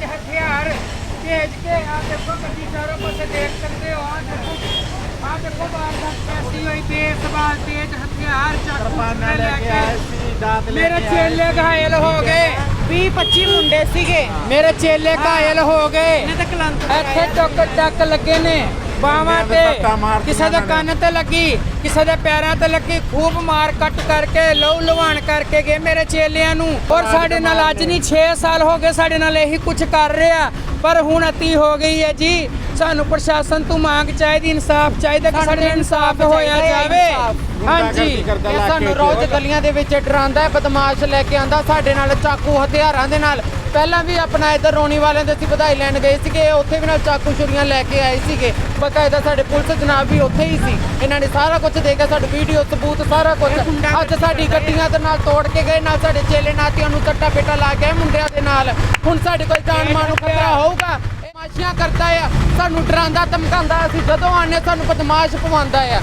ਤੇਜ਼ ਹਥਿਆਰ ਭੇਜ ਕੇ ਆ ਦੇਖੋ ਗੱਡੀ ਚਾਰੋਂ ਪਾਸੇ ਦੇਖ ਸਕਦੇ ਹੋ ਆ ਦੇਖੋ ਆ ਦੇਖੋ ਵਾਰਦਾਤ ਕੈਸੀ ਹੋਈ ਬੇਸਵਾਲ ਤੇਜ਼ ਹਥਿਆਰ ਚਾਕੂ ਲੈ ਕੇ ਆਏ। ਸੀ ਦਾਤ ਲੈ ਮੇਰੇ ਚੇਲੇ ਘਾਇਲ ਹੋ ਗਏ। 20 25 ਮੁੰਡੇ ਸੀਗੇ। ਮੇਰੇ ਚੇਲੇ ਘਾਇਲ ਹੋ ਗਏ। ਇਹਨੇ ਤਾਂ ਕਲੰਕ ਇੱਥੇ ਟੁੱਕ ਟੱਕ ਲੱਗੇ ਨੇ। ਬਾਹਾਂ ਤੇ ਕਿਸੇ ਦੇ ਕੰਨ ਤੇ ਲੱਗੀ ਕਿਸੇ ਦੇ ਪੈਰਾਂ ਤੇ ਲੱਗੀ ਖੂਬ ਮਾਰ ਕੱਟ ਕਰਕੇ ਲਹੂ ਲਵਾਣ ਕਰਕੇ ਗਏ ਮੇਰੇ ਚੇਲਿਆਂ ਨੂੰ। ਔਰ ਸਾਡੇ ਨਾਲ ਅੱਜ ਨਹੀਂ 6 ਸਾਲ ਹੋ ਗਏ ਸਾਡੇ ਨਾਲ ਇਹੀ ਕੁਝ ਕਰ ਰਿਹਾ। ਪਰ ਹੁਣ ਅਤੀ ਹੋ ਗਈ ਹੈ ਜੀ। ਸਾਨੂੰ ਪ੍ਰਸ਼ਾਸਨ ਤੋਂ ਮੰਗ ਚਾਹੀਦੀ ਇਨਸਾਫ ਚਾਹੀਦਾ ਕਿ ਸਾਡੇ ਨਾਲ ਇਨਸਾਫ ਹੋਇਆ ਜਾਵੇ। ਹਾਂਜੀ। ਸਾਨੂੰ। ਰੋਜ਼ ਗਲੀਆਂ ਦੇ ਵਿੱਚ ਡਰਾਉਂਦਾ ਹੈ ਬਦਮਾਸ਼ ਲੈ ਕੇ ਆਂਦਾ ਸਾਡੇ ਨਾਲ ਚਾਕੂ ਹਥਿਆਰਾਂ ਦੇ ਨਾਲ। ਪਹਿਲਾਂ ਵੀ ਆਪਣਾ ਇੱਧਰ ਰੋਣੀ ਵਾਲਿਆਂ ਦੇ ਅਸੀਂ ਵਧਾਈ ਲੈਣ ਗਏ ਸੀਗੇ ਉੱਥੇ ਵੀ ਨਾਲ ਚਾਕੂ ਛੁਰੀਆਂ ਲੈ ਕੇ ਆਏ ਸੀਗੇ। ਬਕਾਇਦਾ ਸਾਡੇ ਪੁਲਿਸ ਜਨਾਬ ਵੀ ਉੱਥੇ ਹੀ ਸੀ। ਇਹਨਾਂ ਨੇ ਸਾਰਾ ਕੁਝ ਦੇਖਿਆ ਸਾਡੇ ਵੀਡੀਓ ਸਬੂਤ ਸਾਰਾ ਕੁਝ ਅੱਜ ਸਾਡੀ ਗੱਡੀਆਂ ਦੇ ਨਾਲ ਤੋੜ ਕੇ ਗਏ ਨਾਲ ਸਾਡੇ ਚੇਲੇ ਨਾਤੀਆਂ ਨੂੰ ਚੱਟਾ ਪੇਟਾ ਲਾ ਕੇ ਮੁੰਡਿਆਂ ਦੇ ਨਾਲ। ਹੁਣ ਸਾਡੇ ਕੋਈ ਜਾਨ ਮਾਨ ਨੂੰ ਖਤਰਾ ਹੋਊਗਾ। ਇਹ ਮਾਸ਼ੀਆਂ ਕਰਦਾ ਆ। ਸਾਨੂੰ ਡਰਾਉਂਦਾ ਧਮਕਾਉਂਦਾ ਅਸੀਂ ਜਦੋਂ ਆਨੇ ਸਾਨੂੰ ਬਦਮਾਸ਼ ਪਵਾਉਂਦਾ ਆ।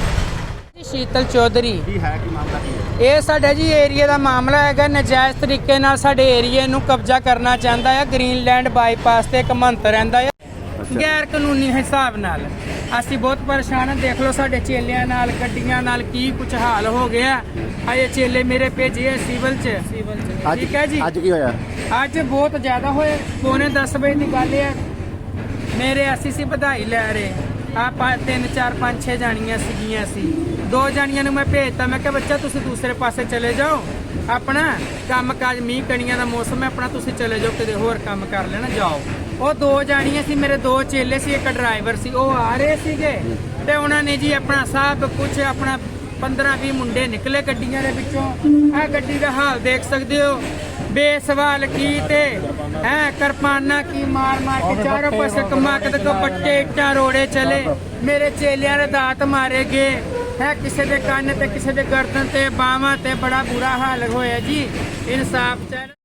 ਸ਼ੀਤਲ ਚੌਧਰੀ। ਕੀ ਹੈ ਕੀ ਮਾਮਲਾ ਕੀ ਹੈ? ਇਹ ਸਾਡਾ ਜੀ ਏਰੀਆ ਦਾ ਮਾਮਲਾ ਹੈਗਾ ਨਜਾਇਜ਼ ਤਰੀਕੇ ਨਾਲ ਸਾਡੇ ਏਰੀਏ ਨੂੰ ਕਬਜ਼ਾ ਕਰਨਾ ਚਾਹੁੰਦਾ ਹੈ ਗ੍ਰੀਨਲੈਂਡ ਬਾਈਪਾਸ ਤੇ ਇੱਕ ਮੰਤ ਰਹਿੰਦਾ ਹੈ ਗੈਰ ਕਾਨੂੰਨੀ ਹਿਸਾਬ ਨਾਲ। ਅਸੀਂ ਬਹੁਤ ਪਰੇਸ਼ਾਨ ਹਾਂ ਦੇਖ ਲਓ ਸਾਡੇ ਚੇਲਿਆਂ ਨਾਲ ਗੱਡੀਆਂ ਨਾਲ ਕੀ ਕੁਝ ਹਾਲ ਹੋ ਗਿਆ। ਆਏ ਚੇਲੇ ਮੇਰੇ ਭੇਜੇ ਆ ਸਿਵਲ ਚ। ਸਿਵਲ ਚ। ਠੀਕ ਹੈ ਜੀ? ਅੱਜ ਕੀ ਹੋਇਆ? ਅੱਜ ਬਹੁਤ ਜ਼ਿਆਦਾ ਹੋਏ ਪੌਣੇ 10 ਵਜੇ ਦੀ ਗੱਲ ਹੈ ਮੇਰੇ ਅਸੀਂ ਸੀ ਵਧਾਈ ਲੈ ਰਹੇ। ਆਪਾਂ ਤਿੰਨ, ਚਾਰ, ਪੰਜ, ਛੇ ਜਾਣੀਆਂ ਸੀਗੀਆਂ ਸੀ। ਦੋ ਜਾਣੀਆਂ ਨੂੰ ਮੈਂ ਭੇਜਤਾ। ਮੈਂ ਕਿਹਾ, ਬੱਚਾ, ਤੁਸੀਂ ਦੂਸਰੇ ਪਾਸੇ ਚਲੇ ਜਾਓ। ਆਪਣਾ ਕੰਮ ਕਾਜ ਮੀਂਹ ਕਣੀਆਂ ਦਾ ਮੌਸਮ ਹੈ, ਆਪਣਾ ਤੁਸੀਂ ਚਲੇ ਜਾਓ, ਕਿਤੇ ਹੋਰ ਕੰਮ ਕਰ ਲੈਣਾ, ਜਾਓ। ਉਹ ਦੋ ਜਾਣੀਆਂ ਸੀ, ਮੇਰੇ ਦੋ ਚੇਲੇ ਸੀ, ਇੱਕ ਡਰਾਈਵਰ ਸੀ। ਉਹ ਆ ਰਹੇ ਸੀਗੇ ਤੇ ਉਹਨਾਂ ਨੇ ਜੀ ਆਪਣਾ ਸਭ ਕੁਝ ਆਪਣਾ 15 20 ਮੁੰਡੇ ਨਿਕਲੇ ਗੱਡੀਆਂ ਦੇ ਵਿੱਚੋਂ। ਆ ਗੱਡੀ ਦਾ ਹਾਲ ਦੇਖ ਸਕਦੇ ਹੋ। ਬੇਸਵਾਲ ਕੀ ਤੇ ਹੈ ਕਿਰਪਾਨਾ ਕੀ ਮਾਰ ਮਾਰ ਕੇ ਚਾਰੋਂ ਪਾਸੇ ਕਮਾ ਕੇ ਦੇਖੋ ਇੱਟਾਂ ਰੋੜੇ ਚਲੇ। ਮੇਰੇ ਚੇਲਿਆਂ ਦੇ ਦਾਤ ਮਾਰੇ ਗਏ ਹੈ ਕਿਸੇ ਦੇ ਕੰਨ ਤੇ, ਕਿਸੇ ਦੇ ਗਰਦਨ ਤੇ, ਬਾਹਾਂ ਤੇ ਬੜਾ ਬੁਰਾ ਹਾਲ ਹੋਇਆ ਜੀ। ਇਨਸਾਫ ਚਾਹੀਦਾ